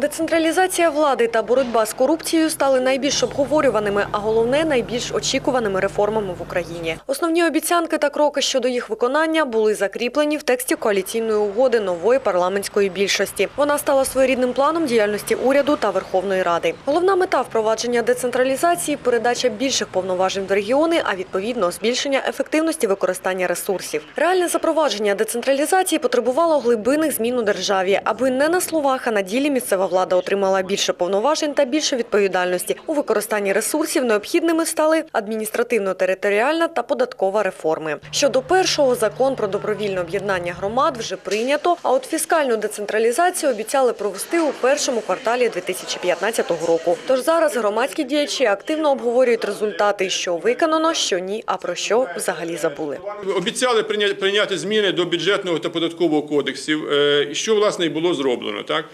Децентралізація влади та боротьба з корупцією стали найбільш обговорюваними, а головне найбільш очікуваними реформами в Україні. Основні обіцянки та кроки щодо їх виконання були закріплені в тексті коаліційної угоди нової парламентської більшості. Вона стала своєрідним планом діяльності уряду та Верховної Ради. Головна мета впровадження децентралізації передача більших повноважень в регіони, а відповідно збільшення ефективності використання ресурсів. Реальне запровадження децентралізації потребувало глибинних змін у державі, аби не на словах, а на ділі місцева влада отримала більше повноважень та більше відповідальності. У використанні ресурсів необхідними стали адміністративно-територіальна та податкова реформи. Щодо першого, закон про добровільне об'єднання громад вже прийнято, а от фіскальну децентралізацію обіцяли провести у першому кварталі 2015 року. Тож зараз громадські діячі активно обговорюють результати, що виконано, що ні, а про що взагалі забули. Обіцяли прийня- прийняти зміни до бюджетного та податкового кодексів, е, що власне і було зроблено. Так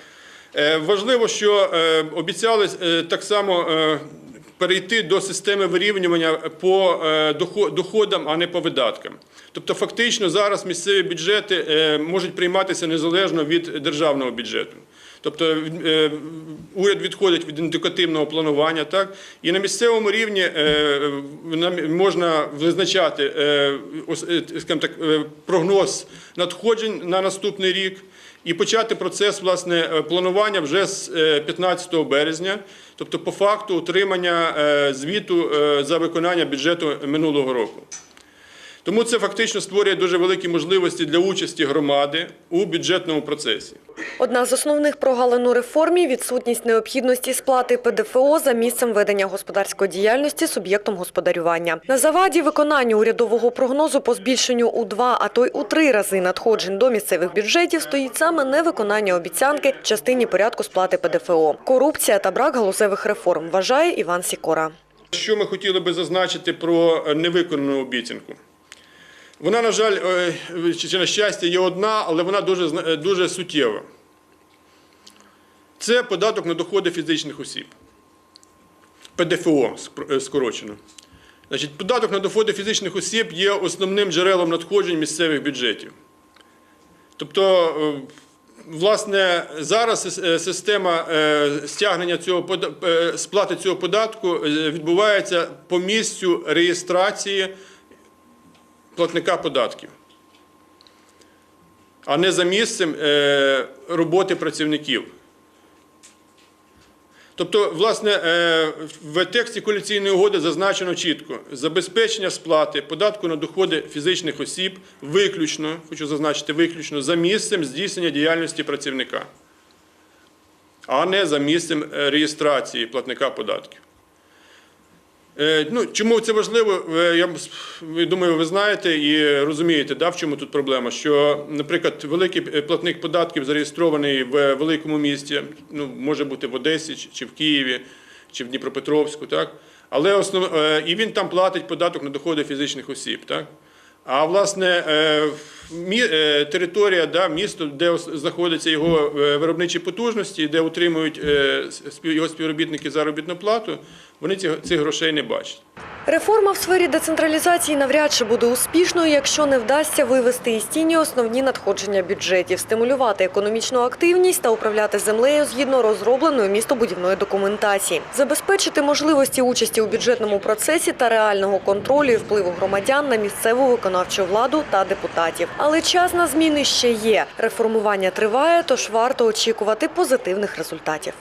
важливо, що е, обіцяли е, так само. е, Перейти до системи вирівнювання по е, доходам, а не по видаткам. Тобто, фактично зараз місцеві бюджети е, можуть прийматися незалежно від державного бюджету. Тобто е, уряд відходить від індикативного планування, так? І на місцевому рівні е, можна визначати е, так, прогноз надходжень на наступний рік. І почати процес власне планування вже з е, 15 березня, тобто по факту отримання звіту за виконання бюджету минулого року. Тому це фактично створює дуже великі можливості для участі громади у бюджетному процесі. Одна з основних прогалин у реформі – відсутність необхідності сплати ПДФО за місцем ведення господарської діяльності суб'єктом господарювання. На заваді виконанню урядового прогнозу по збільшенню у два, а то й у три рази надходжень до місцевих бюджетів стоїть саме невиконання обіцянки в частині порядку сплати ПДФО. Корупція та брак галузевих реформ, вважає Іван Сікора. Що ми хотіли би зазначити про невиконану обіцянку? Вона, на жаль, е, чи на щастя, є одна, але вона дуже, е, дуже суттєва. Це податок на доходи фізичних осіб. ПДФО е, скорочено. Значить, податок на доходи фізичних осіб є основним джерелом надходжень місцевих бюджетів. Тобто, власне, зараз система стягнення цього сплати цього податку відбувається по місцю реєстрації платника податків, а не за місцем е, роботи працівників. Тобто, власне, е, в тексті коаліційної угоди зазначено чітко забезпечення сплати податку на доходи фізичних осіб виключно, хочу зазначити, виключно за місцем здійснення діяльності працівника, а не за місцем е, реєстрації платника податків. Е, Ну, чому це важливо? Е, Я думаю, ви знаєте і розумієте, да, в чому тут проблема. Що, наприклад, великий платник податків зареєстрований в великому місті, ну, може бути в Одесі, чи- чи в Києві, чи в Дніпропетровську, так? Але основ... е, і він там платить податок на доходи фізичних осіб. Так? А власне е, е, територія, да, місто, де знаходяться його е, виробничі потужності, де утримують спів- його співробітники заробітну плату, вони цих грошей не бачать. Реформа в сфері децентралізації навряд чи буде успішною, якщо не вдасться вивести із тіні основні надходження бюджетів, стимулювати економічну активність та управляти землею згідно розробленої містобудівної документації, забезпечити можливості участі у бюджетному процесі та реального контролю і впливу громадян на місцеву виконавчу владу та депутатів. Але час на зміни ще є. Реформування триває, тож варто очікувати позитивних результатів.